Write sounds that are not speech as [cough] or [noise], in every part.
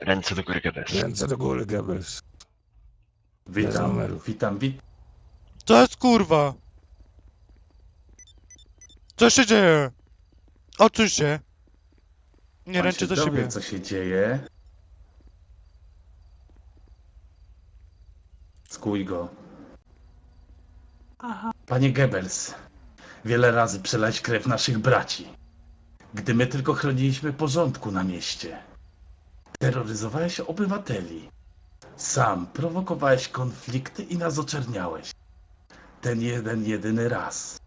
Ręce do góry, Gebes. Ręce do góry, Goebbels. Witam, witam, witam. Co jest kurwa? Co się dzieje? Odsuń się. Nie Pan ręczę się do dowie, siebie. co się dzieje. Skuj go. Panie Goebbels, wiele razy przelać krew naszych braci. Gdy my tylko chroniliśmy porządku na mieście. Terroryzowałeś obywateli. Sam prowokowałeś konflikty i nas oczerniałeś. Ten jeden, jedyny raz.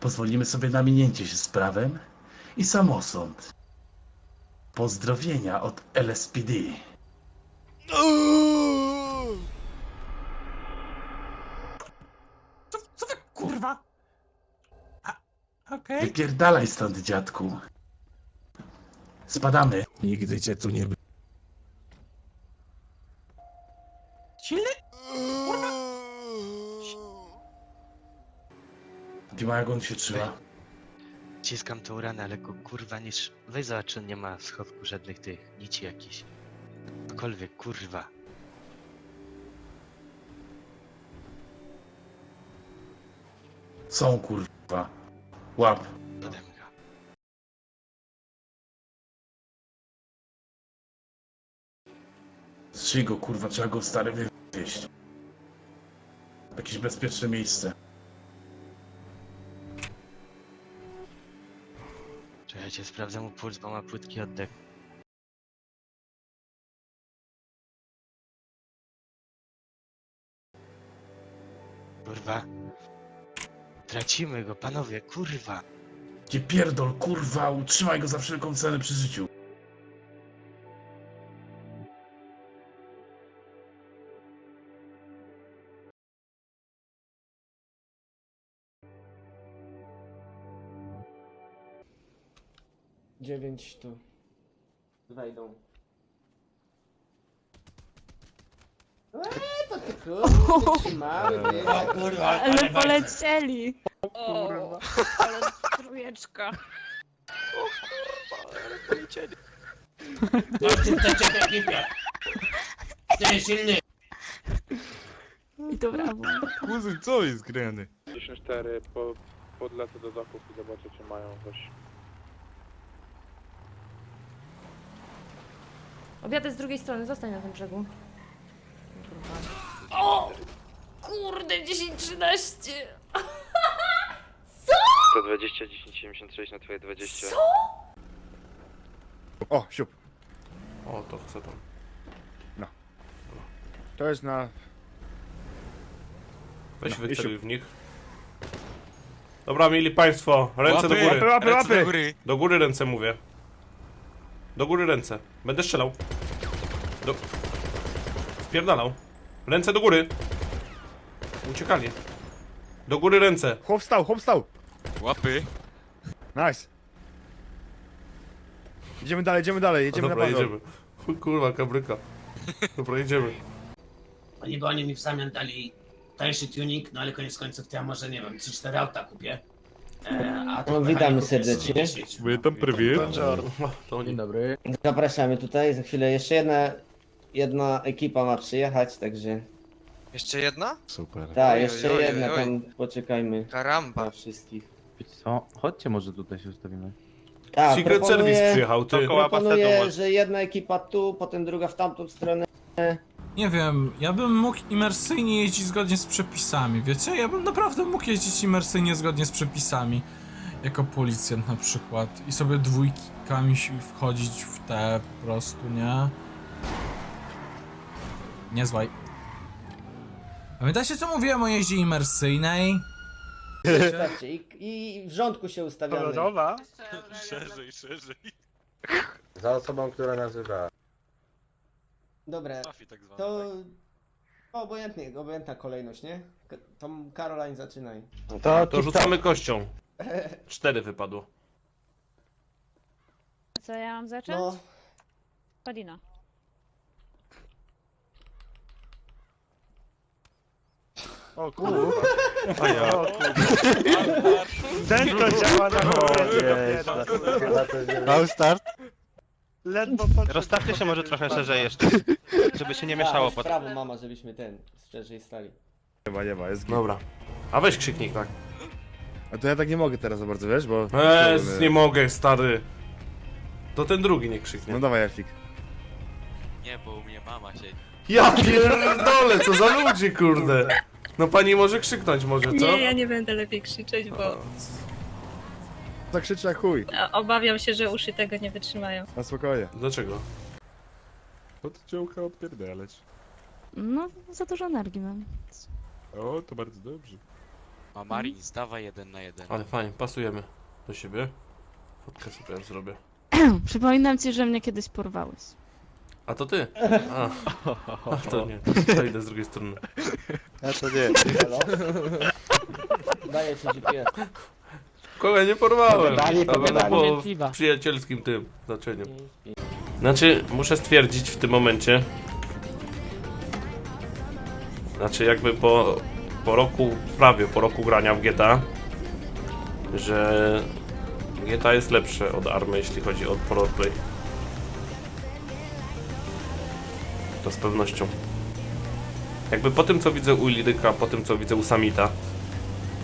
Pozwolimy sobie na minięcie się z prawem i samosąd. Pozdrowienia od LSPD. Uuuu. Co wy kurwa? A, Okej. Wypierdalaj stąd, dziadku. Spadamy. Nigdy cię tu nie było. Silny? Dima, jak on się trzyma? Ciskam tą ranę, ale go kurwa nie... sz- Weź zobacz, czy nie ma w schowku żadnych tych nici jakichś. Cokolwiek, kurwa. Są, kurwa. Łap. Strzyj go, kurwa, trzeba go stary wywieźć. W Jakieś bezpieczne miejsce. Czekajcie, sprawdzę mu puls, bo ma płytki oddech. Kurwa. Tracimy go, panowie, kurwa. Gdzie pierdol, kurwa, utrzymaj go za wszelką cenę przy życiu. Dziewięć tu. Wejdą. Eee, to ty [laughs] kurwa, wytrzymały, wiesz. Ale polecieli. O, ale trójeczka. [laughs] [laughs] I to brawo. Kuzyn, co jest grany? 54 po, podlecę do zakupu i zobaczę czy mają coś. Objadę z drugiej strony, zostań na tym brzegu. O! Kurde, 10-13! 120, 10, 76 na twoje 20. Co? O, siup. O, to chcę tam. To jest na... Weź No, i wyceluj w nich. Dobra, mieli państwo, ręce do Łapy, góry. Łapy, Ręce do łapy! góry. Do góry ręce mówię. Do góry ręce. Będę strzelał. Do... Wpierdalał. Ręce do góry. Uciekali. Do góry ręce. Chłop wstał, chłop wstał! Łapy. Nice. Idziemy dalej, idziemy dalej, jedziemy Dobra, na jedziemy. Chuj, Kurwa, kabryka. Dobra, jedziemy. Niby oni mi w zamian dali tańszy tuning, no ale koniec końców to ja może nie wiem, 3-4 auta kupię. E, a to No, mechaników witamy serdecznie. 10. Witam, prywiet. [laughs] To oni. dobry. Zapraszamy tutaj, za chwilę jeszcze jedna, jedna ekipa ma przyjechać, także... Jeszcze jedna? Super. Tak, Oj, jeszcze oj, oj, jedna, oj. tam poczekajmy Karamba. na wszystkich. Co? Chodźcie może tutaj się ustawimy. Tak, Secret Service proponuję, przyjechał, ty. proponuję, że jedna ekipa tu, potem druga w tamtą stronę. Nie wiem, ja bym mógł imersyjnie jeździć zgodnie z przepisami, wiecie? Ja bym naprawdę mógł jeździć imersyjnie zgodnie z przepisami. Jako policjant na przykład. I sobie dwójkami wchodzić w te po prostu, nie? Nie złaj. Pamiętacie co mówiłem o jeździe imersyjnej? Ustawcie i, i w rządku się ustawiamy. [laughs] Szerzej, szerzej. Za osobą, która nazywa. Dobra, Mafii tak zwane. to... Obojętnie, obojętna kolejność, nie? K- To Caroline zaczynaj. To, to rzucamy kością. Cztery wypadło. Co ja mam zacząć? No, Padina. O kurwa. A ja. Ten to działa na Chyba to nie Mały start. Ledwo [laughs] Rozstawcie się może trochę szerzej jeszcze, [laughs] żeby się nie mieszało w potem. prawo mama, żebyśmy ten, szczerze stali. Nie ma, nie ma, jest git. Dobra. A weź krzyknik tak. A to ja tak nie mogę teraz za bardzo, wiesz, bo... Eee, nie mogę, stary. To ten drugi nie krzyknie. No dawaj, Efik. Nie, bo u mnie mama siedzi. Ja pierdolę, co za ludzie, kurde. No pani może krzyknąć może, co? Nie, ja nie będę lepiej krzyczeć, bo Zakrzyczę jak chuj. obawiam się, że uszy tego nie wytrzymają. Na spokojnie. Dlaczego? Od działka odpierdalać. No, za dużo energii mam. O, to bardzo dobrze. A Marin, zdawaj jeden na jeden. Ale fajnie, pasujemy do siebie. Fotkę sobie teraz zrobię. [clears throat] Przypominam ci, że mnie kiedyś porwałeś. A to ty? A, a to nie. To idę z drugiej strony. A to nie. Halo? [laughs] Daję ci GPS. Kogo nie porwałem? Pogadali, po przyjacielskim tym znaczeniu. Znaczy, muszę stwierdzić w tym momencie. Znaczy, jakby po, po roku, prawie po roku grania w GTA, że GTA jest lepsze od Army, jeśli chodzi o roleplay. To z pewnością. Jakby po tym, co widzę u Liryka, po tym, co widzę u Samita,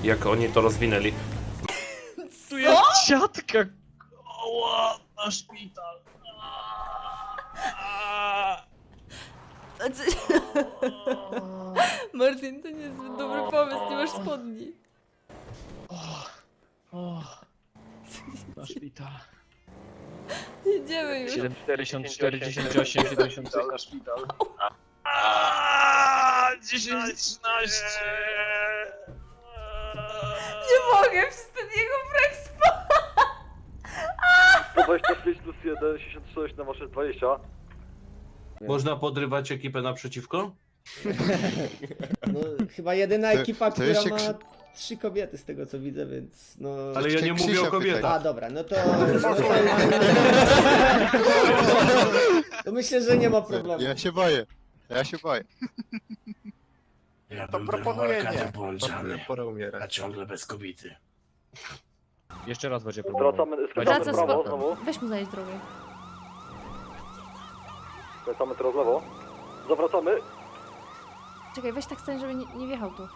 jak oni to rozwinęli, siatka! Oła, na szpital. [laughs] Martin, to nie jest zbyt dobry pomysł, nie masz spodni. Na szpital. Idziemy już. 74, 98, 70 na szpital. 10, 13. Nie mogę, przez ten jego. 25 plus 1, 66 na wasze 20. Można podrywać ekipę naprzeciwko? No, chyba jedyna To- ekipa, to która jeszcze ma krzy- trzy kobiety z tego co widzę, więc no... Ale ja nie mówię o kobietach. A, dobra, no to... No to, to myślę, że nie ma problemu. Ja się boję. Ja się boję. Ja To proponuję nie. Pora umierać. a ciągle bez kobiety. Jeszcze raz będzie Wracamy, Wraca spo... Weź mu zajść drogę. Wracamy teraz lewo. Zawracamy. Czekaj, weź tak stań, żeby nie, nie wjechał tu.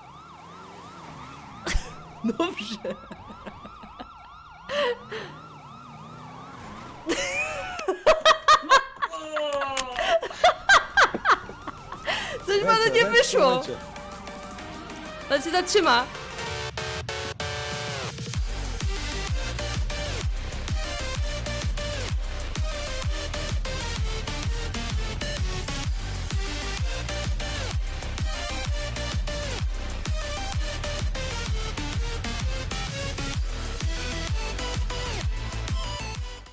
[laughs] Dobrze. Coś panu nie wyszło. On się zatrzyma.